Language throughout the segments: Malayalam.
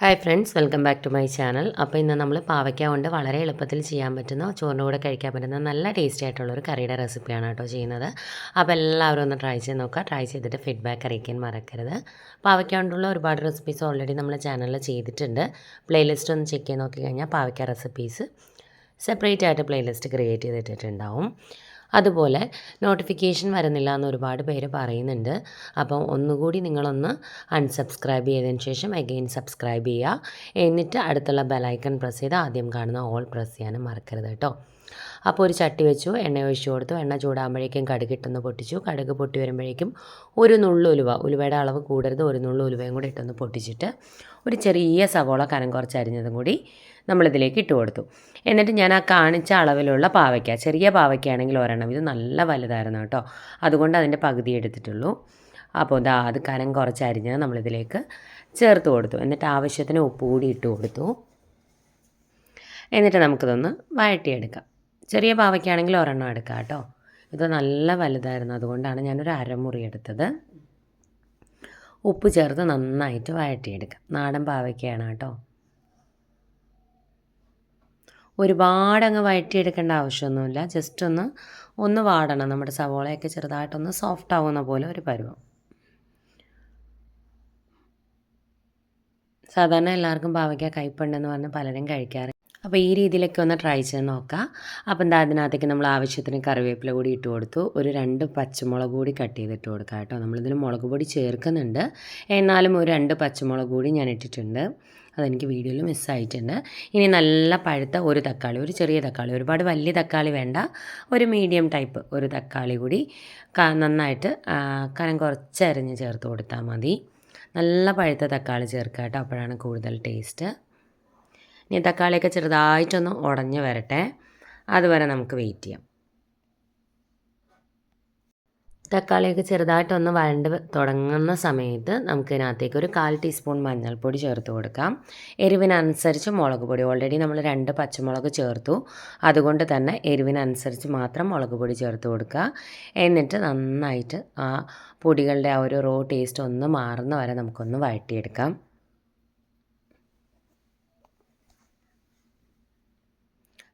Hi friends welcome back to my channel അപ്പോൾ ഇന്ന് നമ്മൾ പാവയ്ക്ക കൊണ്ട് വളരെ എളുപ്പത്തിൽ ചെയ്യാൻ പറ്റുന്ന ചോറിന്റെ കൂടെ കഴിക്കാൻ പറ്റുന്ന നല്ല ടേസ്റ്റി ആയിട്ടുള്ളൊരു കറിയുടെ റെസിപ്പിയാണ് കേട്ടോ ചെയ്യുന്നത്. അപ്പോൾ എല്ലാവരും ഒന്ന് ട്രൈ ചെയ്ത് നോക്കുക. ട്രൈ ചെയ്തിട്ട് ഫീഡ്ബാക്ക് അറിയിക്കാൻ മറക്കരുത്. പാവയ്ക്ക കൊണ്ടുള്ള ഒരുപാട് റെസിപ്പീസ് ഓൾറെഡി നമ്മൾ ചാനലിൽ ചെയ്തിട്ടുണ്ട്. പ്ലേലിസ്റ്റ് ഒന്ന് ചെക്ക് ചെയ്ത് നോക്കി കഴിഞ്ഞാൽ പാവയ്ക്ക റെസിപ്പീസ് സെപ്പറേറ്റ് ആയിട്ട് പ്ലേലിസ്റ്റ് ക്രിയേറ്റ് ചെയ്തിട്ടുണ്ടാവും അതുപോലെ നോട്ടിഫിക്കേഷൻ വരുന്നില്ല എന്ന് ഒരുപാട് പേര് പറയുന്നുണ്ട്. അപ്പം ഒന്നുകൂടി നിങ്ങളൊന്ന് അൺസബ്സ്ക്രൈബ് ചെയ്തതിന് ശേഷം അഗെയിൻ സബ്സ്ക്രൈബ് ചെയ്യുക. എന്നിട്ട് അടുത്തുള്ള ബെലൈക്കൺ പ്രസ് ചെയ്ത് ആദ്യം കാണുന്ന ഓൾ പ്രസ് ചെയ്യാനും മറക്കരുത് കേട്ടോ. അപ്പോൾ ഒരു ചട്ടി വെച്ചു എണ്ണ ഒഴിച്ച് കൊടുത്തു. എണ്ണ ചൂടാകുമ്പോഴേക്കും കടുക് ഇട്ടൊന്ന് പൊട്ടിച്ചു. കടുക് പൊട്ടി വരുമ്പോഴേക്കും ഒരു നുള്ളു ഉലുവ ഉലുവയുടെ അളവ് കൂടരുത്. ഒരു നുള്ളു ഉലുവയും കൂടി ഇട്ടൊന്ന് പൊട്ടിച്ചിട്ട് ഒരു ചെറിയ സവോള കനം കുറച്ച് അരിഞ്ഞതും കൂടി നമ്മളിതിലേക്ക് ഇട്ട് കൊടുത്തു. എന്നിട്ട് ഞാൻ ആ കാണിച്ച അളവിലുള്ള പാവയ്ക്ക ചെറിയ പാവയ്ക്കാണെങ്കിൽ ഒരെണ്ണം. ഇത് നല്ല വലുതായിരുന്നു കേട്ടോ. അതുകൊണ്ട് അതിന്റെ പകുതി എടുത്തിട്ടുള്ളൂ. അപ്പോൾ ഇതാ അത് കനം കുറച്ച് അരിഞ്ഞത് നമ്മളിതിലേക്ക് ചേർത്ത് കൊടുത്തു. എന്നിട്ട് ആവശ്യത്തിന് ഉപ്പ് കൂടി ഇട്ട് കൊടുത്തു. എന്നിട്ട് നമുക്കിതൊന്ന് വഴറ്റിയെടുക്കാം. ചെറിയ പാവയ്ക്കാണെങ്കിൽ ഒരെണ്ണം എടുക്കാം കേട്ടോ. ഇത് നല്ല വലുതായിരുന്നു. അതുകൊണ്ടാണ് ഞാനൊരു അരമുറി എടുത്തത്. ഉപ്പ് ചേർത്ത് നന്നായിട്ട് വഴറ്റിയെടുക്കാം. നാടൻ പാവയ്ക്കയാണ് കേട്ടോ. ഒരുപാട് അങ്ങ് വഴറ്റിയെടുക്കേണ്ട ആവശ്യമൊന്നുമില്ല. ജസ്റ്റ് ഒന്ന് ഒന്ന് വാടണം. നമ്മുടെ സവോളയൊക്കെ ചെറുതായിട്ടൊന്ന് സോഫ്റ്റ് ആവുന്ന പോലെ ഒരു പരുവം. സാധാരണ എല്ലാവർക്കും പാവയ്ക്ക കൈപ്പുണ്ടെന്ന് പറഞ്ഞ് പലരും കഴിക്കാറ് അപ്പോൾ ഈ രീതിയിലൊക്കെ ഒന്ന് ട്രൈ ചെയ്ത് നോക്കാം. അപ്പം എന്താ അതിനകത്തേക്ക് നമ്മൾ ആവശ്യത്തിന് കറിവേപ്പില കൂടി ഇട്ട് കൊടുത്തു. ഒരു രണ്ട് പച്ചമുളക് കൂടി കട്ട് ചെയ്തിട്ട് കൊടുക്കാം കേട്ടോ. നമ്മളിതിന് മുളക് പൊടി ചേർക്കുന്നുണ്ട്. എന്നാലും ഒരു രണ്ട് പച്ചമുളക് കൂടി ഞാൻ ഇട്ടിട്ടുണ്ട്. അതെനിക്ക് വീഡിയോയിൽ മിസ്സായിട്ടുണ്ട് ഇനി നല്ല പഴുത്ത ഒരു തക്കാളി ഒരു ചെറിയ തക്കാളി ഒരുപാട് വലിയ തക്കാളി വേണ്ട. ഒരു മീഡിയം ടൈപ്പ് ഒരു തക്കാളി കൂടി നന്നായിട്ട് കനം കുറച്ചരിഞ്ഞ് ചേർത്ത് കൊടുത്താൽ മതി. നല്ല പഴുത്ത തക്കാളി ചേർക്കാം കേട്ടോ. അപ്പോഴാണ് കൂടുതൽ ടേസ്റ്റ് ഇനി തക്കാളിയൊക്കെ ചെറുതായിട്ടൊന്ന് ഉടഞ്ഞ് വരട്ടെ. അതുവരെ നമുക്ക് വെയിറ്റ് ചെയ്യാം. തക്കാളിയൊക്കെ ചെറുതായിട്ടൊന്ന് വഴണ്ട് തുടങ്ങുന്ന സമയത്ത് നമുക്ക് ഇതിനകത്തേക്ക് ഒരു കാൽ ടീസ്പൂൺ മഞ്ഞൾപ്പൊടി ചേർത്ത് കൊടുക്കാം. എരിവിനനുസരിച്ച് മുളക് പൊടി. ഓൾറെഡി നമ്മൾ രണ്ട് പച്ചമുളക് ചേർത്തു. അതുകൊണ്ട് തന്നെ എരിവിനനുസരിച്ച് മാത്രം മുളക് പൊടി ചേർത്ത് കൊടുക്കുക. എന്നിട്ട് നന്നായിട്ട് ആ പൊടികളുടെ ആ ഒരു റോ ടേസ്റ്റ് ഒന്ന് മാറുന്ന വരെ നമുക്കൊന്ന് വഴറ്റിയെടുക്കാം.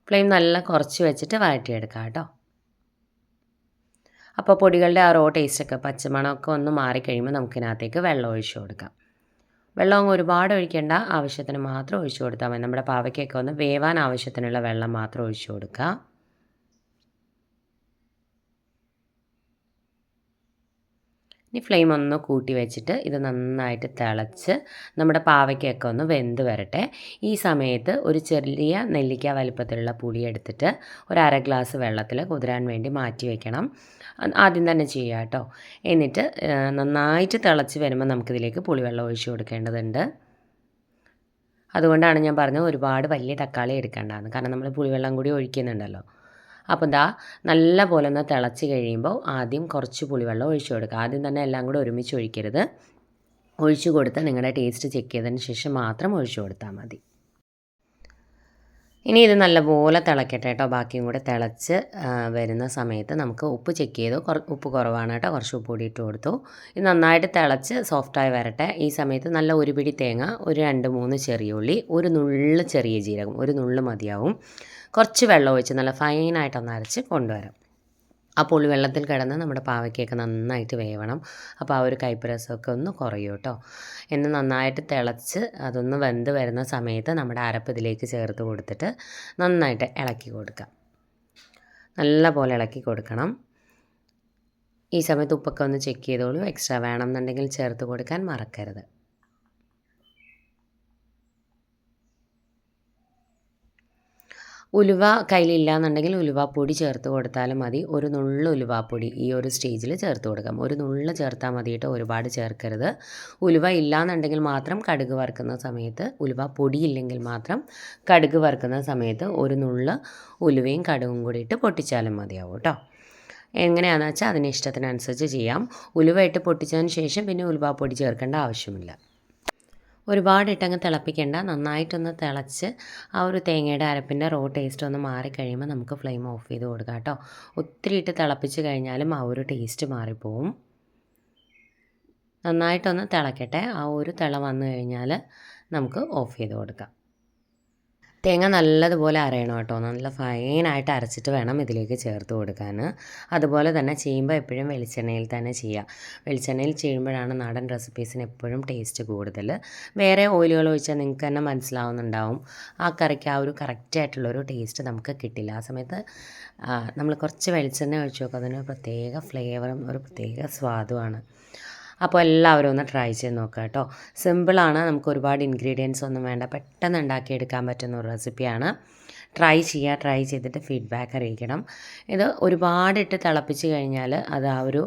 ഫ്ലെയിം നല്ല കുറച്ച് വെച്ചിട്ട് വഴറ്റിയെടുക്കാം കേട്ടോ. അപ്പോൾ പൊടികളുടെ ആ റോ ടേസ്റ്റൊക്കെ പച്ചമണമൊക്കെ ഒന്ന് മാറിക്കഴിയുമ്പോൾ നമുക്കിതിനകത്തേക്ക് വെള്ളം ഒഴിച്ചു കൊടുക്കാം. വെള്ളം അങ്ങ് ഒരുപാട് ഒഴിക്കേണ്ട ആവശ്യത്തിന് മാത്രം ഒഴിച്ചു കൊടുത്താൽ മതി. നമ്മുടെ പാവയ്ക്കൊക്കെ ഒന്ന് വേവാൻ ആവശ്യത്തിനുള്ള വെള്ളം മാത്രം ഒഴിച്ചു കൊടുക്കുക ഇനി ഫ്ലെയിം ഒന്ന് കൂട്ടി വെച്ചിട്ട് ഇത് നന്നായിട്ട് തിളച്ച് നമ്മുടെ പാവയ്ക്കൊക്കെ ഒന്ന് വെന്ത് വരട്ടെ. ഈ സമയത്ത് ഒരു ചെറിയ നെല്ലിക്ക വലിപ്പത്തിലുള്ള പുളി എടുത്തിട്ട് ഒരു അര ഗ്ലാസ് വെള്ളത്തിൽ കുതിരാൻ വേണ്ടി മാറ്റി വെക്കണം. ആദ്യം തന്നെ ചെയ്യുക കേട്ടോ. എന്നിട്ട് നന്നായിട്ട് തിളച്ച് വരുമ്പോൾ നമുക്കിതിലേക്ക് പുളിവെള്ളം ഒഴിച്ചു കൊടുക്കേണ്ടതുണ്ട്. അതുകൊണ്ടാണ് ഞാൻ പറഞ്ഞത് ഒരുപാട് വലിയ തക്കാളി എടുക്കേണ്ടതെന്ന് കാരണം നമ്മൾ പുളിവെള്ളം കൂടി ഒഴിക്കുന്നുണ്ടല്ലോ. അപ്പോൾ ദാ നല്ല പോലെ ഒന്ന് തിളച്ച് കഴിയുമ്പോൾ ആദ്യം കുറച്ച് പുളിവെള്ളം ഒഴിച്ചു കൊടുക്കുക. ആദ്യം തന്നെ എല്ലാം കൂടെ ഒരുമിച്ച് ഒഴിക്കരുത്. ഒഴിച്ചു കൊടുത്ത് നിങ്ങളുടെ ടേസ്റ്റ് ചെക്ക് ചെയ്തതിന് ശേഷം മാത്രം ഒഴിച്ചു കൊടുത്താൽ മതി. ഇനി ഇത് നല്ലപോലെ തിളക്കട്ടെ കേട്ടോ. ബാക്കിയും കൂടെ തിളച്ച് വരുന്ന സമയത്ത് നമുക്ക് ഉപ്പ് ചെക്ക് ചെയ്തു. ഉപ്പ് കുറവാണ് കേട്ടോ. കുറച്ച് ഉപ്പ് കൂടി ഇട്ട് കൊടുത്തു. ഇത് നന്നായിട്ട് തിളച്ച് സോഫ്റ്റായി വരട്ടെ. ഈ സമയത്ത് നല്ല ഒരു പിടി തേങ്ങ ഒരു രണ്ട് മൂന്ന് ചെറിയ ഉള്ളി ഒരു നുള്ള് ചെറിയ ജീരകം ഒരു നുള്ള് മതിയാവും. കുറച്ച് വെള്ളം ഒഴിച്ച് നല്ല ഫൈനായിട്ടൊന്ന് അരച്ച് കൊണ്ടുവരാം. പുളി വെള്ളത്തിൽ കിടന്ന് നമ്മുടെ പാവയ്ക്കൊക്കെ നന്നായിട്ട് വേവണം. അപ്പോൾ ആ ഒരു കൈപ്പുരസമൊക്കെ ഒന്ന് കുറയും കേട്ടോ എന്ന് നന്നായിട്ട് തിളച്ച് അതൊന്ന് വെന്ത് വരുന്ന സമയത്ത് നമ്മുടെ അരപ്പ് ഇതിലേക്ക് ചേർത്ത് കൊടുത്തിട്ട് നന്നായിട്ട് ഇളക്കി കൊടുക്കുക നല്ല പോലെ ഇളക്കി കൊടുക്കണം. ഈ സമയത്ത് ഉപ്പൊക്കെ ഒന്ന് ചെക്ക് ചെയ്തോളൂ. എക്സ്ട്രാ വേണമെന്നുണ്ടെങ്കിൽ ചേർത്ത് കൊടുക്കാൻ മറക്കരുത്. ഉലുവ കയ്യിലില്ലാന്നുണ്ടെങ്കിൽ ഉലുവാപ്പൊടി ചേർത്ത് കൊടുത്താലും മതി. ഒരു നുള്ള ഉലുവാപ്പൊടി ഈ ഒരു സ്റ്റേജിൽ ചേർത്ത് കൊടുക്കാം. ഒരു നുള്ളു ചേർത്താൽ മതിയിട്ട് ഒരുപാട് ചേർക്കരുത്. ഉലുവ ഇല്ലാന്നുണ്ടെങ്കിൽ മാത്രം കടുക് വറുക്കുന്ന സമയത്ത് ഉലുവ പൊടി ഇല്ലെങ്കിൽ മാത്രം കടുക് വറുക്കുന്ന സമയത്ത് ഒരു നുള്ള ഉലുവയും കടുകും കൂടി ഇട്ട് പൊട്ടിച്ചാലും മതിയാവും കേട്ടോ എങ്ങനെയാണെന്ന് വെച്ചാൽ അതിന് ഇഷ്ടത്തിനനുസരിച്ച് ചെയ്യാം. ഉലുവ ഇട്ട് പൊട്ടിച്ചതിന് ശേഷം പിന്നെ ഉലുവാപ്പൊടി ചേർക്കേണ്ട ആവശ്യമില്ല. ഒരുപാട് ഇട്ടങ്ങ് തിളപ്പിക്കേണ്ട. നന്നായിട്ടൊന്ന് തിളച്ച് ആ ഒരു തേങ്ങയുടെ അരപ്പിന്റെ റോ ടേസ്റ്റ് ഒന്ന് മാറിക്കഴിയുമ്പോൾ നമുക്ക് ഫ്ലെയിം ഓഫ് ചെയ്ത് കൊടുക്കാം കേട്ടോ. ഒത്തിരി ഇട്ട് തിളപ്പിച്ച് കഴിഞ്ഞാലും ആ ഒരു ടേസ്റ്റ് മാറിപ്പോവും. നന്നായിട്ടൊന്ന് തിളക്കട്ടെ. ആ ഒരു തിള വന്നു കഴിഞ്ഞാൽ നമുക്ക് ഓഫ് ചെയ്ത് കൊടുക്കാം. തേങ്ങ നല്ലതുപോലെ അരയണം കേട്ടോ. നല്ല ഫൈനായിട്ട് അരച്ചിട്ട് വേണം ഇതിലേക്ക് ചേർത്ത് കൊടുക്കാൻ. അതുപോലെ തന്നെ ചെയ്യുമ്പോൾ എപ്പോഴും വെളിച്ചെണ്ണയിൽ തന്നെ ചെയ്യുക. വെളിച്ചെണ്ണയിൽ ചെയ്യുമ്പോഴാണ് നാടൻ റെസിപ്പീസിന് എപ്പോഴും ടേസ്റ്റ് കൂടുതൽ. വേറെ ഓയിലുകൾ ഒഴിച്ചാൽ നിങ്ങൾക്ക് തന്നെ മനസ്സിലാവുന്നുണ്ടാവും. ആ കറിക്ക് ആ ഒരു കറക്റ്റായിട്ടുള്ളൊരു ടേസ്റ്റ് നമുക്ക് കിട്ടില്ല. ആ സമയത്ത് നമ്മൾ കുറച്ച് വെളിച്ചെണ്ണ ഒഴിച്ച് നോക്കുക. അതിന് പ്രത്യേക ഫ്ലേവറും ഒരു പ്രത്യേക സ്വാദുമാണ് അപ്പോൾ എല്ലാവരും ഒന്ന് ട്രൈ ചെയ്ത് നോക്കുക കേട്ടോ. സിമ്പിളാണ് നമുക്ക് ഒരുപാട് ഇൻഗ്രീഡിയൻസ് ഒന്നും വേണ്ട. പെട്ടെന്ന് ഉണ്ടാക്കിയെടുക്കാൻ പറ്റുന്ന ഒരു റെസിപ്പിയാണ് ട്രൈ ചെയ്യുക ട്രൈ ചെയ്തിട്ട് ഫീഡ്ബാക്ക് അറിയിക്കണം. ഇത് ഒരുപാടിട്ട് തിളപ്പിച്ച് കഴിഞ്ഞാൽ അത് ആ ഒരു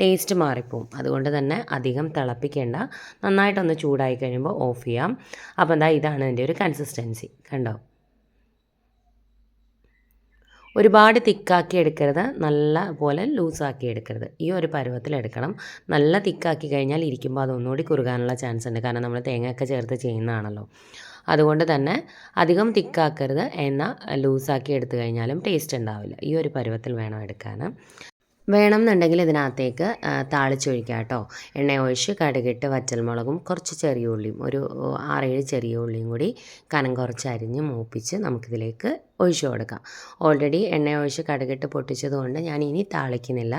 ടേസ്റ്റ് മാറിപ്പോവും. അതുകൊണ്ട് തന്നെ അധികം തിളപ്പിക്കേണ്ട. നന്നായിട്ടൊന്ന് ചൂടായി കഴിയുമ്പോൾ ഓഫ് ചെയ്യാം. അപ്പോൾ എന്താ ഇതാണ് എന്റെ ഒരു കൺസിസ്റ്റൻസി കണ്ടോ? ഒരുപാട് തിക്കാക്കി എടുക്കരുത്. നല്ല പോലെ ലൂസാക്കി എടുക്കരുത്. ഈ ഒരു പരുവത്തിൽ എടുക്കണം. നല്ല തിക്കാക്കി കഴിഞ്ഞാൽ ഇരിക്കുമ്പോൾ അതൊന്നുകൂടി കുറുകാനുള്ള ചാൻസ് ഉണ്ട്. കാരണം നമ്മൾ തേങ്ങയൊക്കെ ചേർത്ത് ചെയ്യുന്നതാണല്ലോ. അതുകൊണ്ട് തന്നെ അധികം തിക്കാക്കരുത്. എന്ന ലൂസാക്കി എടുത്തു കഴിഞ്ഞാലും ടേസ്റ്റ് ഉണ്ടാവില്ല. ഈ ഒരു പരുവത്തിൽ വേണം എടുക്കാൻ. വേണമെന്നുണ്ടെങ്കിൽ ഇതിനകത്തേക്ക് താളിച്ചൊഴിക്കാം കേട്ടോ. എണ്ണ ഒഴിച്ച് കടുകിട്ട് വറ്റൽമുളകും കുറച്ച് ചെറിയ ഉള്ളിയും ഒരു ആറേഴ് ചെറിയ ഉള്ളിയും കൂടി കനം കുറച്ച് അരിഞ്ഞ് മൂപ്പിച്ച് നമുക്കിതിലേക്ക് ഒഴിച്ചു കൊടുക്കാം. ഓൾറെഡി എണ്ണ ഒഴിച്ച് കടുകിട്ട് പൊട്ടിച്ചതുകൊണ്ട് ഞാൻ ഇനി താളിക്കുന്നില്ല.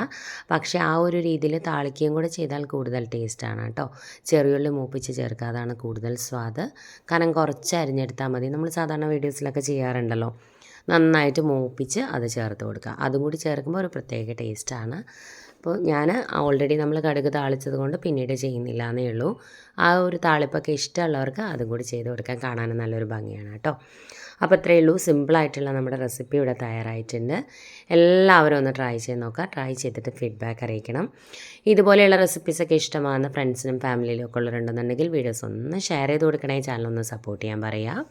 പക്ഷേ ആ ഒരു രീതിയിൽ താളിക്കുകയും കൂടെ ചെയ്താൽ കൂടുതൽ ടേസ്റ്റാണ് കേട്ടോ. ചെറിയുള്ളി മൂപ്പിച്ച് ചേർക്കാതാണ് കൂടുതൽ സ്വാദ്. കനം കുറച്ച് അരിഞ്ഞെടുത്താൽ മതി. നമ്മൾ സാധാരണ വീഡിയോസിലൊക്കെ ചെയ്യാറുണ്ടല്ലോ. നന്നായിട്ട് മൂപ്പിച്ച് അത് ചേർത്ത് കൊടുക്കുക. അതും കൂടി ചേർക്കുമ്പോൾ ഒരു പ്രത്യേക ടേസ്റ്റാണ്. അപ്പോൾ ഞാൻ ഓൾറെഡി നമ്മൾ കടുക് താളിച്ചത് കൊണ്ട് പിന്നീട് ചെയ്യുന്നില്ല എന്നേ ഉള്ളൂ. ആ ഒരു താളിപ്പൊക്കെ ഇഷ്ടമുള്ളവർക്ക് അതും കൂടി ചെയ്ത് കൊടുക്കാൻ കാണാനും നല്ലൊരു ഭംഗിയാണ് കേട്ടോ. അപ്പോൾ ഇത്രയേ ഉള്ളൂ. സിമ്പിളായിട്ടുള്ള നമ്മുടെ റെസിപ്പി ഇവിടെ തയ്യാറായിട്ടുണ്ട്. എല്ലാവരും ഒന്ന് ട്രൈ ചെയ്ത് നോക്കുക. ട്രൈ ചെയ്തിട്ട് ഫീഡ്ബാക്ക് അറിയിക്കണം. ഇതുപോലെയുള്ള റെസിപ്പീസൊക്കെ ഇഷ്ടമാകുന്ന ഫ്രണ്ട്സിനും ഫാമിലിയിലും ഒക്കെ ഉള്ളവരുണ്ടെന്നുണ്ടെങ്കിൽ വീഡിയോസ് ഒന്ന് ഷെയർ ചെയ്ത് കൊടുക്കണേ. ചാനൽ ഒന്ന് സപ്പോർട്ട് ചെയ്യാൻ പറയുക.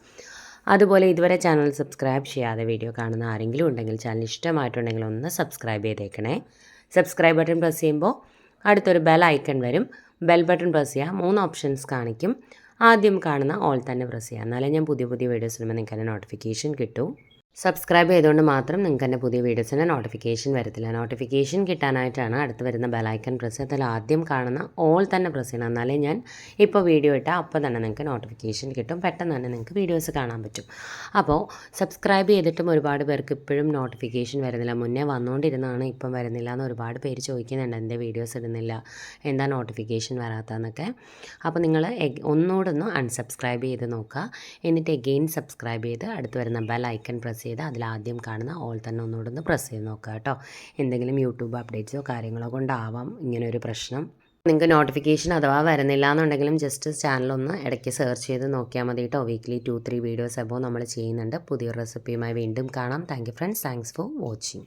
അതുപോലെ ഇതുവരെ ചാനൽ സബ്സ്ക്രൈബ് ചെയ്യാതെ വീഡിയോ കാണുന്ന ആരെങ്കിലും ഉണ്ടെങ്കിൽ ചാനൽ ഇഷ്ടമായിട്ടുണ്ടെങ്കിൽ ഒന്ന് സബ്സ്ക്രൈബ് ചെയ്തേക്കണേ. സബ്സ്ക്രൈബ് ബട്ടൺ പ്രസ് ചെയ്യുമ്പോൾ അടുത്തൊരു ബെൽ ഐക്കൺ വരും. ബെൽ ബട്ടൺ പ്രസ് ചെയ്യുക മൂന്ന് ഓപ്ഷൻസ് കാണിക്കും. ആദ്യം കാണുന്ന ഓൾ തന്നെ പ്രസ് ചെയ്യുക എന്നാലേ ഞാൻ പുതിയ പുതിയ വീഡിയോസ് വരുമ്പോൾ നിങ്ങൾക്ക് നോട്ടിഫിക്കേഷൻ കിട്ടും. സബ്സ്ക്രൈബ് ചെയ്തുകൊണ്ട് മാത്രം നിങ്ങൾക്ക് എന്റെ പുതിയ വീഡിയോസിന്റെ നോട്ടിഫിക്കേഷൻ വരത്തില്ല. നോട്ടിഫിക്കേഷൻ കിട്ടാനായിട്ടാണ് അടുത്ത് വരുന്ന ബെലൈക്കൺ പ്രസ് അതിൽ ആദ്യം കാണുന്ന ഓൾ തന്നെ പ്രസ് ചെയ്യണം. എന്നാലേ ഞാൻ ഇപ്പോൾ വീഡിയോ ഇട്ടാൽ അപ്പോൾ തന്നെ നിങ്ങൾക്ക് നോട്ടിഫിക്കേഷൻ കിട്ടും. പെട്ടെന്ന് തന്നെ നിങ്ങൾക്ക് വീഡിയോസ് കാണാൻ പറ്റും. അപ്പോൾ സബ്സ്ക്രൈബ് ചെയ്തിട്ടും ഒരുപാട് പേർക്ക് ഇപ്പോഴും നോട്ടിഫിക്കേഷൻ വരുന്നില്ല. മുന്നേ വന്നുകൊണ്ടിരുന്നതാണ് ഇപ്പം വരുന്നില്ല എന്ന് ഒരുപാട് പേര് ചോദിക്കുന്നുണ്ട്. എന്റെ വീഡിയോസ് ഇടുന്നില്ല എന്താ നോട്ടിഫിക്കേഷൻ വരാത്തതെന്നൊക്കെ അപ്പോൾ നിങ്ങൾ ഒന്നുകൂടെ ഒന്ന് അൺസബ്സ്ക്രൈബ് ചെയ്ത് നോക്കുക. എന്നിട്ട് എഗെയിൻ സബ്സ്ക്രൈബ് ചെയ്ത് അടുത്ത് വരുന്ന ബെൽ ഐക്കൺ പ്രസ് ചെയ്ത് ആദ്യം കാണുന്ന ഓൾ തന്നെ ഒന്നുകൂടെ ഒന്ന് പ്രസ് ചെയ്ത് നോക്കുക കേട്ടോ. എന്തെങ്കിലും യൂട്യൂബ് അപ്ഡേറ്റ്സോ കാര്യങ്ങളോ കൊണ്ടാവാം ഇങ്ങനെ ഒരു പ്രശ്നം. നിങ്ങൾക്ക് നോട്ടിഫിക്കേഷൻ അഥവാ വരുന്നില്ല എന്നുണ്ടെങ്കിലും ജസ്റ്റ് ചാനലൊന്ന് ഇടയ്ക്ക് സെർച്ച് ചെയ്ത് നോക്കിയാൽ മതി കേട്ടോ. വീക്ക്ലി ടു ത്രീ വീഡിയോസ് എബോ നമ്മൾ ചെയ്യുന്നുണ്ട്. പുതിയൊരു റെസിപ്പിയുമായി വീണ്ടും കാണാം. Thank friends thanks for watching